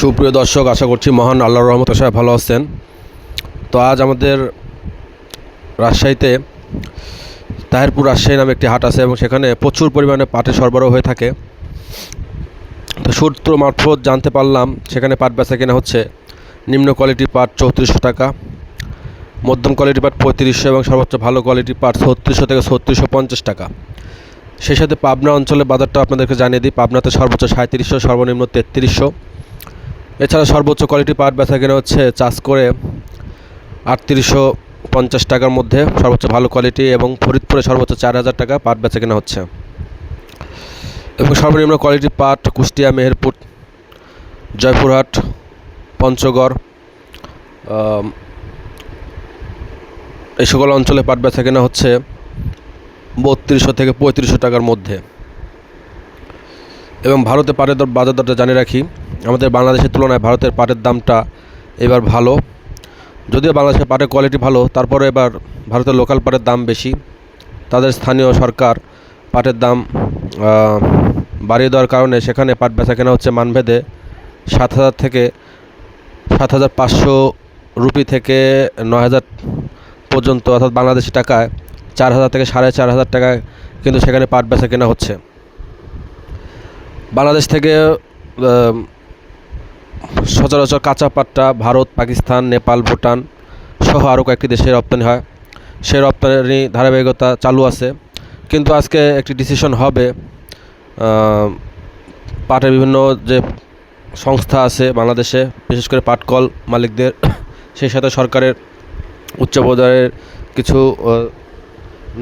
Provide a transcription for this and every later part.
সুপ্রিয় দর্শক, আশা করছি মহান আল্লাহর রহমত সাহেব ভালো আছেন। তো আজ আমাদের রাজশাহীতে তাহেরপুর রাজশাহী নামে একটি হাট আছে এবং সেখানে প্রচুর পরিমাণে পাটের সরবরাহ হয়ে থাকে। তো সূত্র মারফত জানতে পারলাম সেখানে পাট বেচা কেনা হচ্ছে। নিম্ন কোয়ালিটির পাট চৌত্রিশশো টাকা, মধ্যম কোয়ালিটির পাট পঁয়ত্রিশশো এবং সর্বোচ্চ ভালো কোয়ালিটির পাট ছত্রিশশো থেকে ছত্রিশশো পঞ্চাশ টাকা। সেই সাথে পাবনা অঞ্চলের বাজারটা আপনাদেরকে জানিয়ে দিই। পাবনাতে সর্বোচ্চ সাঁত্রিশশো, সর্বনিম্ন তেত্রিশশো। এছাড়া সর্বোচ্চ কোয়ালিটি পাট বেচা কেনা হচ্ছে চাষ করে আটত্রিশশো পঞ্চাশ টাকার মধ্যে সর্বোচ্চ ভালো কোয়ালিটি এবং ফরিদপুরে সর্বোচ্চ চার হাজার টাকা পাট বেচা কেনা হচ্ছে। এবং সর্বনিম্ন কোয়ালিটি পাট কুষ্টিয়া, মেহেরপুর, জয়পুরহাট, পঞ্চগড় এই সকল অঞ্চলে পাট বেচা কেনা হচ্ছে বত্রিশশো থেকে পঁয়ত্রিশশো টাকার মধ্যে। এবং ভারতে পাটের বাজার দরটা জানিয়ে রাখি আমাদের বাংলাদেশের তুলনায় ভারতের পাটের দামটা এবার ভালো। যদিও বাংলাদেশের পাটের কোয়ালিটি ভালো তারপরে এবার ভারতের লোকাল পাটের দাম বেশি। তাদের স্থানীয় সরকার পাটের দাম বাড়িয়ে দেওয়ার কারণে সেখানে পাট বেচা কেনা হচ্ছে মানভেদে। সাত হাজার থেকে, সাত হাজার পাঁচশো রুপি থেকে নয় হাজার পর্যন্ত, অর্থাৎ বাংলাদেশি টাকায় চার হাজার থেকে সাড়ে চার হাজার টাকায় কিন্তু সেখানে পাট বেচা কেনা হচ্ছে। বাংলাদেশ থেকে সচরাচর কাঁচা পাটটা ভারত, পাকিস্তান, নেপাল, ভুটান সহ আরও কয়েকটি দেশে রপ্তানি হয়। সেই রপ্তানি ধারাবাহিকতা চালু আছে। কিন্তু আজকে একটি ডিসিশন হবে। পাটের বিভিন্ন যে সংস্থা আছে বাংলাদেশে, বিশেষ করে পাটকল মালিকদের, সেই সাথে সরকারের উচ্চ পর্যায়ের কিছু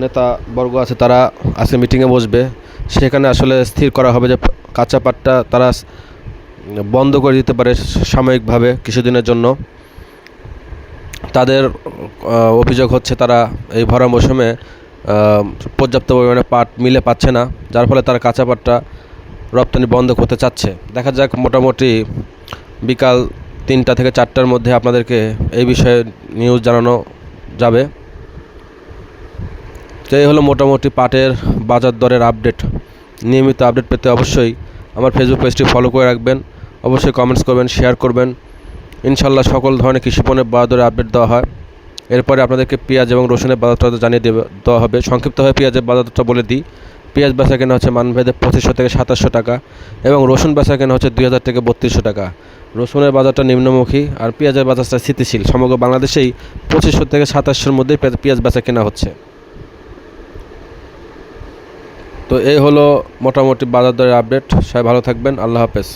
নেতা বর্গ আছে তারা আজকে মিটিংয়ে বসবে। সেখানে আসলে স্থির করা হবে যে কাঁচা পাটটা তারা বন্ধ করে দিতে পারে সাময়িকভাবে কিছুদিনের জন্য। তাদের অভিযোগ হচ্ছে তারা এই ভরা মৌসুমে পর্যাপ্ত পরিমাণে পাট মিলে পাচ্ছে না, যার ফলে তারা কাঁচা পাটটা রপ্তানি বন্ধ করতে চাচ্ছে। দেখা যাক মোটামুটি বিকাল তিনটা থেকে চারটার মধ্যে আপনাদেরকে এই বিষয়ে নিউজ জানানো যাবে। তো এই হলো মোটামুটি পাটের বাজার দরের আপডেট নিয়মিত আপডেট পেতে অবশ্যই আমার ফেসবুক পেজটি ফলো করে রাখবেন। অবশ্যই কমেন্টস করবেন শেয়ার করবেন। ইনশাল্লাহ সকল ধরনের কৃষি পণ্যের বাজার আপডেট দেওয়া হয়। এরপরে আপনাদেরকে পেঁয়াজ এবং রসুনের বাজারটা জানিয়ে দেবে দেওয়া হবে। সংক্ষিপ্তভাবে পেঁয়াজের বাজারটা বলে দিই। পেঁয়াজ বেচা কেনা হচ্ছে মানভেদে পঁচিশশো থেকে সাতাশশো টাকা এবং রসুন বেচা কেনা হচ্ছে দুই হাজার থেকে বত্রিশশো টাকা। রসুনের বাজারটা নিম্নমুখী আর পেঁয়াজের বাজারটা স্থিতিশীল। সমগ্র বাংলাদেশেই পঁচিশশো থেকে সাতাশশোর পেঁয়াজ- পেঁয়াজ বেচা কেনা হচ্ছে। তো এই হলো মোটামুটি বাজার দরের আপডেট সবাই ভালো থাকবেন। আল্লাহ হাফেজ।